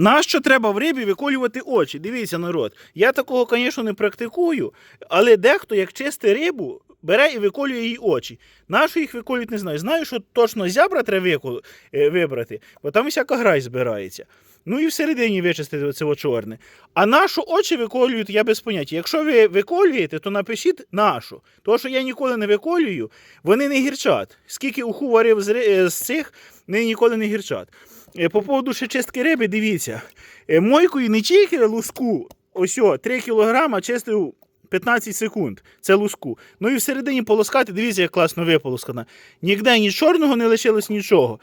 Нащо треба в рибі виколювати очі? Дивіться, народ. Я такого, звісно, не практикую, але дехто, як чисти рибу, бере і виколює їй очі. Нащо їх виколюють, не знаю. Знаю, що точно зябра треба е, вибрати, бо там всяка грай збирається. Ну і всередині вичистити це чорне. А нашу очі виколюють, я без поняття. Якщо ви виколюєте, то напишіть нашу. Тому що я ніколи не виколюю, вони не гірчать. Скільки уху варив з, е, цих, вони ніколи не гірчать. Е, По поводу ще чистки риби, дивіться. Е, Мойкою не тільки луску, ось о, 3 кілограма чистив 15 секунд. Це луску. Ну і всередині полоскати, дивіться, як класно виполоскана. Ніде ні чорного не лишилось нічого.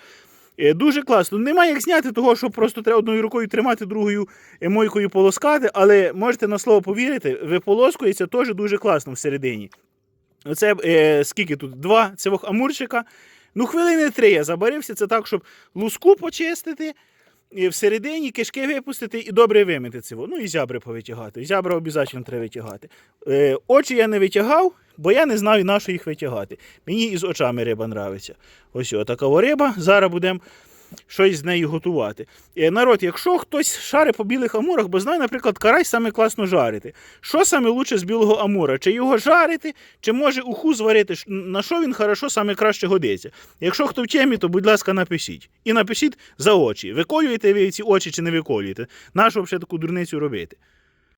Е, Дуже класно. Немає як зняти того, що просто треба одною рукою тримати, другою мойкою полоскати, але можете на слово повірити, виполоскується теж дуже класно всередині. Оце е, скільки тут? Два цього амурчика. Ну, хвилини три я забарився. Це так, щоб луску почистити, і всередині кишки випустити і добре вимити цього. Ну і зябри повитягати. Зябра обов'язково треба витягати. Е, очі я не витягав, бо я не знаю, на що їх витягати. Мені із очами риба нравиться. Ось така риба. Зараз будемо щось з нею готувати. Е, народ, якщо хтось шари по білих амурах, бо знаю, наприклад, карась саме класно жарити. Що саме лучше з білого амура? Чи його жарити, чи може уху зварити? На що він хорошо саме краще годиться? Якщо хто в темі, то будь ласка, напишіть. І напишіть за очі. Виколюєте ви ці очі чи не виколюєте? Нащо взагалі таку дурницю робити?